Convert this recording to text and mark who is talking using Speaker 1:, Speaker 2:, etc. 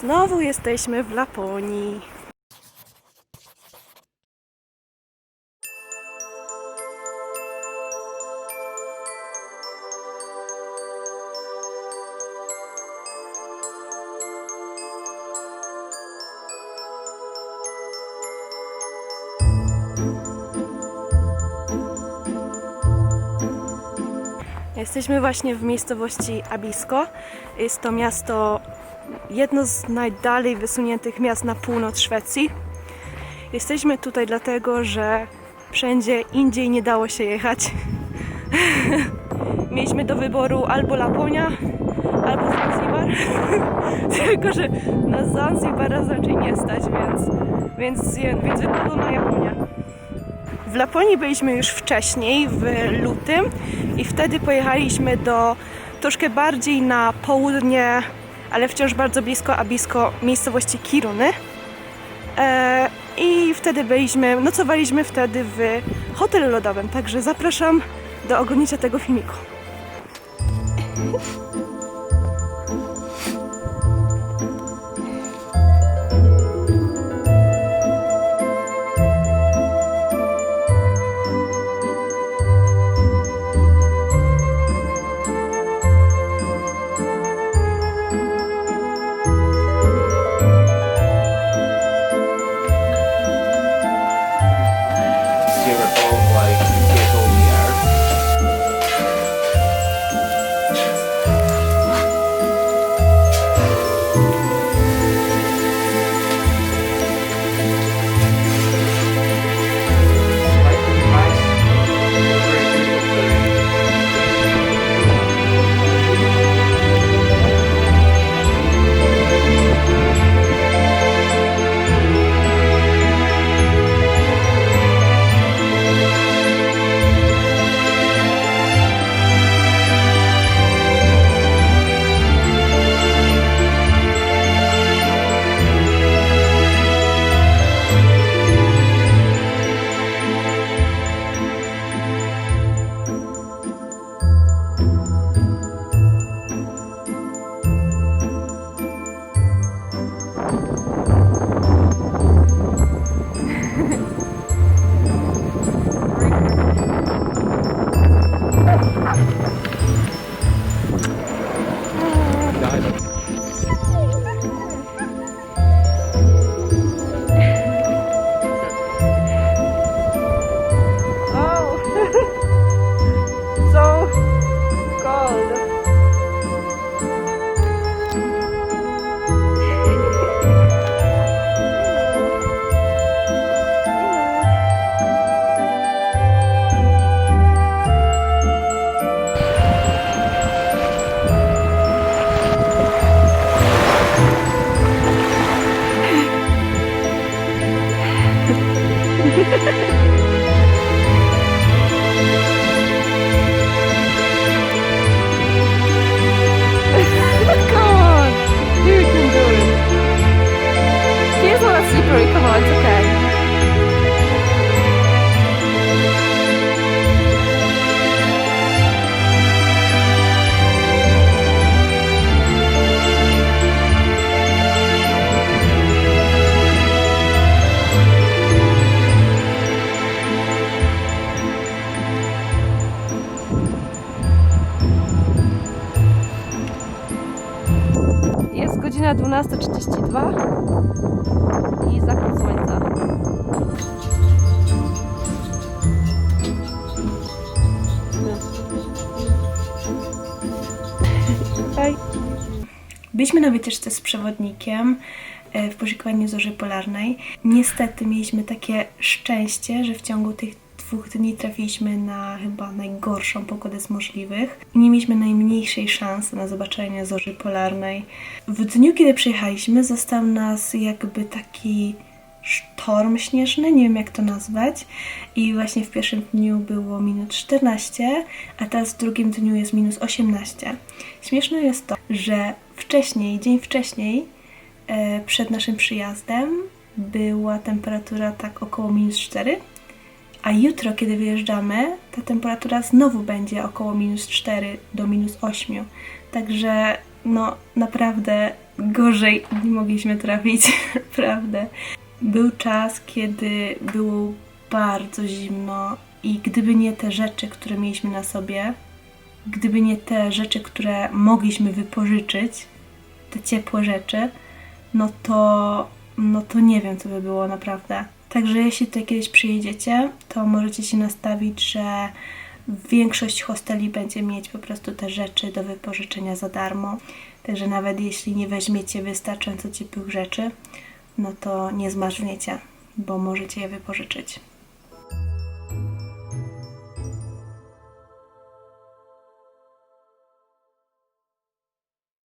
Speaker 1: Znowu jesteśmy w Laponii. Jesteśmy właśnie w miejscowości Abisko. Jest to miasto, jedno z najdalej wysuniętych miast na północ Szwecji. Jesteśmy tutaj dlatego, że wszędzie indziej nie dało się jechać. Mieliśmy do wyboru albo Laponia, albo Zanzibar. Tylko, że na Zanzibara raczej nie stać, więc, więc, więc wypadło na Japonię. W Laponii byliśmy już wcześniej, w lutym, i wtedy pojechaliśmy do troszkę bardziej na południe, ale wciąż bardzo blisko Abisko, miejscowości Kiruny. E, I wtedy byliśmy, nocowaliśmy wtedy w hotelu lodowym, także zapraszam do oglądnięcia tego filmiku.
Speaker 2: like.
Speaker 1: Godzina 12.32 i zachód słońca. Hej. Byliśmy na wycieczce z przewodnikiem e, w poszukiwaniu zorzy polarnej. Niestety mieliśmy takie szczęście, że w ciągu tych dwóch dni trafiliśmy na chyba najgorszą pogodę z możliwych. Nie mieliśmy najmniejszej szansy na zobaczenie zorzy polarnej. W dniu, kiedy przyjechaliśmy, zastał nas jakby taki sztorm śnieżny, nie wiem jak to nazwać. I właśnie w pierwszym dniu było minus 14, a teraz w drugim dniu jest minus 18. Śmieszne jest to, że wcześniej, dzień wcześniej, e, przed naszym przyjazdem, była temperatura tak około minus 4, a jutro, kiedy wyjeżdżamy, ta temperatura znowu będzie około minus 4 do minus 8. Także no naprawdę gorzej nie mogliśmy trafić, naprawdę. Był czas, kiedy było bardzo zimno i gdyby nie te rzeczy, które mieliśmy na sobie, gdyby nie te rzeczy, które mogliśmy wypożyczyć, te ciepłe rzeczy, no to, no to nie wiem, co by było naprawdę. Także jeśli tutaj kiedyś przyjedziecie, to możecie się nastawić, że większość hosteli będzie mieć po prostu te rzeczy do wypożyczenia za darmo. Także nawet jeśli nie weźmiecie wystarczająco ciepłych rzeczy, no to nie zmarzniecie, bo możecie je wypożyczyć.